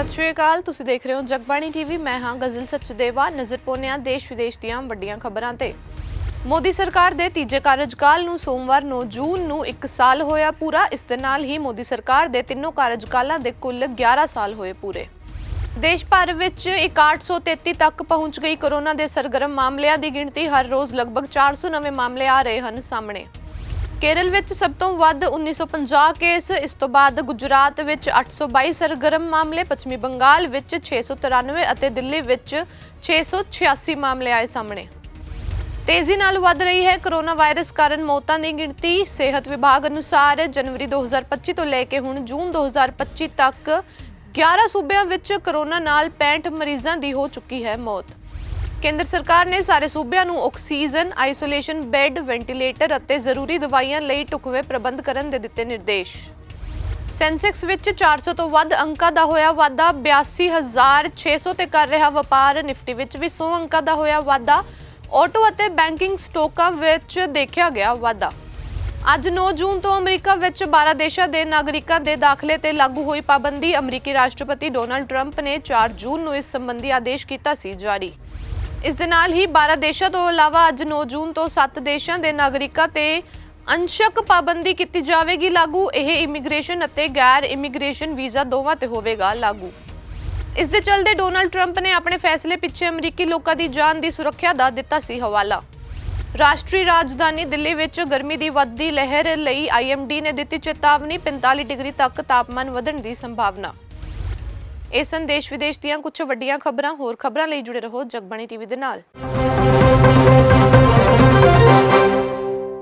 ਸਤਿ ਸ਼੍ਰੀ ਅਕਾਲ। ਤੁਸੀਂ ਦੇਖ ਰਹੇ ਹੋ ਜਗਬਾਣੀ ਟੀਵੀ। ਮੈਂ ਹਾਂ ਗਜ਼ਲ ਸਚਦੇਵਾ। ਨਜ਼ਰ ਪਾਉਂਦੇ ਹਾਂ ਦੇਸ਼ ਵਿਦੇਸ਼ ਦੀਆਂ ਵੱਡੀਆਂ ਖਬਰਾਂ ਤੇ। ਮੋਦੀ ਸਰਕਾਰ ਦੇ ਤੀਜੇ ਕਾਰਜਕਾਲ ਨੂੰ ਸੋਮਵਾਰ 9 ਜੂਨ ਨੂੰ 1 ਸਾਲ ਹੋਇਆ ਪੂਰਾ। ਇਸ ਦੇ ਨਾਲ ਹੀ ਮੋਦੀ ਸਰਕਾਰ ਦੇ ਤਿੰਨੋਂ ਕਾਰਜਕਾਲਾਂ ਦੇ ਕੁੱਲ 11 ਸਾਲ ਹੋਏ ਪੂਰੇ। ਦੇਸ਼ ਭਰ ਵਿੱਚ 1833 ਤੱਕ ਪਹੁੰਚ ਗਈ ਕੋਰੋਨਾ ਦੇ ਸਰਗਰਮ ਮਾਮਲਿਆਂ ਦੀ ਗਿਣਤੀ। ਹਰ ਰੋਜ਼ ਲਗਭਗ 400 ਨਵੇਂ ਮਾਮਲੇ ਆ ਰਹੇ ਹਨ ਸਾਹਮਣੇ। ਕੇਰਲ ਵਿੱਚ ਸਭ ਤੋਂ ਵੱਧ 1950 ਕੇਸ, ਇਸ ਤੋਂ ਬਾਅਦ ਗੁਜਰਾਤ ਵਿੱਚ 822 ਸਰਗਰਮ ਮਾਮਲੇ, ਪੱਛਮੀ ਬੰਗਾਲ ਵਿੱਚ 693 ਅਤੇ ਦਿੱਲੀ ਵਿੱਚ 686 ਮਾਮਲੇ ਆਏ ਸਾਹਮਣੇ। ਤੇਜ਼ੀ ਨਾਲ ਵੱਧ ਰਹੀ ਹੈ ਕੋਰੋਨਾ ਵਾਇਰਸ ਕਾਰਨ ਮੌਤਾਂ ਦੀ ਗਿਣਤੀ। ਸਿਹਤ ਵਿਭਾਗ ਅਨੁਸਾਰ ਜਨਵਰੀ 2025 ਤੋਂ ਲੈ ਕੇ ਹੁਣ ਜੂਨ 2025 ਤੱਕ 11 ਸੂਬਿਆਂ ਵਿੱਚ ਕੋਰੋਨਾ ਨਾਲ 65 ਮਰੀਜ਼ਾਂ ਦੀ ਹੋ ਚੁੱਕੀ ਹੈ ਮੌਤ। ਕੇਂਦਰ ਸਰਕਾਰ ਨੇ ਸਾਰੇ ਸੂਬਿਆਂ ਨੂੰ ਆਕਸੀਜਨ, ਆਈਸੋਲੇਸ਼ਨ, ਬੈੱਡ, ਵੈਂਟੀਲੇਟਰ ਅਤੇ ਜ਼ਰੂਰੀ ਦਵਾਈਆਂ ਲਈ ਢੁਕਵੇਂ ਪ੍ਰਬੰਧ ਕਰਨ ਦੇ ਦਿੱਤੇ ਨਿਰਦੇਸ਼। ਸੈਂਸੈਕਸ ਵਿੱਚ 400 ਤੋਂ ਵੱਧ ਅੰਕਾਂ ਦਾ ਹੋਇਆ ਵਾਧਾ 82600 ਤੇ ਕਰ ਰਿਹਾ ਵਪਾਰ, ਨਿਫਟੀ ਵਿੱਚ ਵੀ 100 ਅੰਕਾਂ ਦਾ ਹੋਇਆ ਵਾਧਾ, ਆਟੋ ਅਤੇ ਬੈਂਕਿੰਗ ਸਟੋਕਾਂ ਵਿੱਚ ਦੇਖਿਆ ਗਿਆ ਵਾਧਾ। ਅੱਜ 9 ਜੂਨ ਤੋਂ ਅਮਰੀਕਾ ਵਿੱਚ 12 ਦੇਸ਼ਾਂ ਦੇ ਨਾਗਰਿਕਾਂ ਦੇ ਦਾਖਲੇ ਤੇ ਲਾਗੂ ਹੋਈ ਪਾਬੰਦੀ, ਅਮਰੀਕੀ ਰਾਸ਼ਟਰਪਤੀ ਡੋਨਾਲਡ ਟਰੰਪ ਨੇ 4 ਜੂਨ ਨੂੰ ਇਸ ਸੰਬੰਧੀ ਆਦੇਸ਼ ਕੀਤਾ ਸੀ ਜਾਰੀ। ਇਸ ਦੇ ਨਾਲ ਹੀ 12 ਦੇਸ਼ਾਂ ਤੋਂ ਇਲਾਵਾ ਅੱਜ 9 ਜੂਨ ਤੋਂ 7 ਦੇਸ਼ਾਂ ਦੇ ਨਾਗਰਿਕਾਂ ਤੇ ਅੰਸ਼ਕ ਪਾਬੰਦੀ ਕੀਤੀ ਜਾਵੇਗੀ ਲਾਗੂ। ਇਹ ਇਮੀਗ੍ਰੇਸ਼ਨ ਅਤੇ ਗੈਰ ਇਮੀਗ੍ਰੇਸ਼ਨ ਵੀਜ਼ਾ ਦੋਵਾਂ ਤੇ ਹੋਵੇਗਾ ਲਾਗੂ। ਇਸ ਦੇ ਚਲਦੇ ਡੋਨਾਲਡ ਟਰੰਪ ਨੇ ਆਪਣੇ ਫੈਸਲੇ ਪਿੱਛੇ ਅਮਰੀਕੀ ਲੋਕਾਂ ਦੀ ਜਾਨ ਦੀ ਸੁਰੱਖਿਆ ਦਾ ਦਿੱਤਾ ਸੀ ਹਵਾਲਾ। ਰਾਸ਼ਟਰੀ ਰਾਜਧਾਨੀ ਦਿੱਲੀ ਵਿੱਚ ਗਰਮੀ ਦੀ ਵੱਧਦੀ ਲਹਿਰ ਲਈ ਆਈਐਮਡੀ ਨੇ ਦਿੱਤੀ ਚੇਤਾਵਨੀ। 45 ਡਿਗਰੀ ਤੱਕ ਤਾਪਮਾਨ ਵਧਣ ਦੀ ਸੰਭਾਵਨਾ। ਇਹ ਸੰਦੇਸ਼ ਵਿਦੇਸ਼ ਦੀਆਂ ਕੁਝ ਵੱਡੀਆਂ ਖਬਰਾਂ, ਹੋਰ ਖਬਰਾਂ ਲਈ ਜੁੜੇ ਰਹੋ ਜਗਬਾਣੀ ਟੀਵੀ ਦੇ ਨਾਲ।